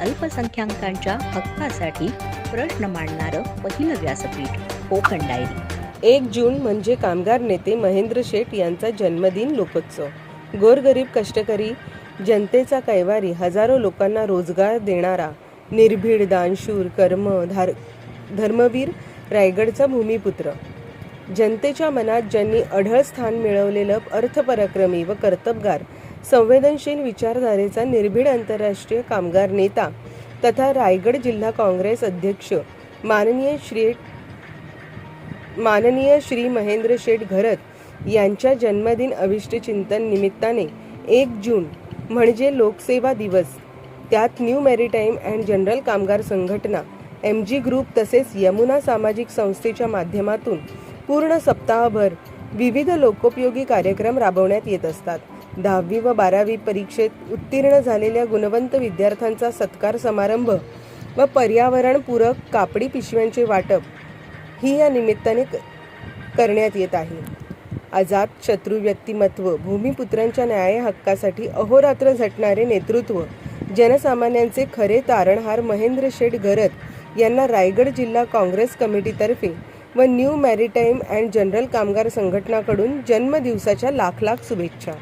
अल्पसंख्याकांच्या हक्कासाठी प्रश्न मांडणारं पहिलं व्यासपीठ कोकण डायरी. एक जून म्हणजे कामगार नेते महेंद्र शेठ यांचा जन्मदिन लोकोत्सव. गोरगरीब कष्टकरी जनतेचा कैवारी हजारो लोकांना रोजगार देणारा निर्भीड दानशूर कर्म धार धर्मवीर रायगडचा भूमिपुत्र. जनतेच्या मनात ज्यांनी अढळ स्थान मिळवलेलं अर्थपराक्रमी व कर्तबगार संवेदनशील विचारधारेचा निर्भीड आंतरराष्ट्रीय कामगार नेता तथा रायगड जिल्हा काँग्रेस अध्यक्ष माननीय श्री माननीय श्री महेंद्र शेठ घरत यांच्या जन्मदिन अविष्ट चिंतन निमित्ताने एक जून म्हणजे लोकसेवा दिवस. त्यात न्यू मॅरिटाईम अँड जनरल कामगार संघटना एम जी ग्रुप तसेच यमुना सामाजिक संस्थेच्या माध्यमातून पूर्ण सप्ताहभर विविध लोकोपयोगी कार्यक्रम राबवण्यात येत असतात. दहावी व बारावी परीक्षेत उत्तीर्ण झालेल्या गुणवंत विद्यार्थ्यांचा सत्कार समारंभ व पर्यावरणपूरक कापडी पिशव्यांचे वाटप ही या निमित्ताने करण्यात येत आहे. आजाद शत्रू व्यक्तिमत्व भूमिपुत्रांच्या न्याय हक्कासाठी अहोरात्र झटणारे नेतृत्व जनसामान्यांचे खरे तारणहार महेंद्र शेठ गरत यांना रायगड जिल्हा काँग्रेस कमिटीतर्फे व न्यू मॅरिटाईम अँड जनरल कामगार संघटनाकडून जन्मदिवसाच्या लाख लाख शुभेच्छा.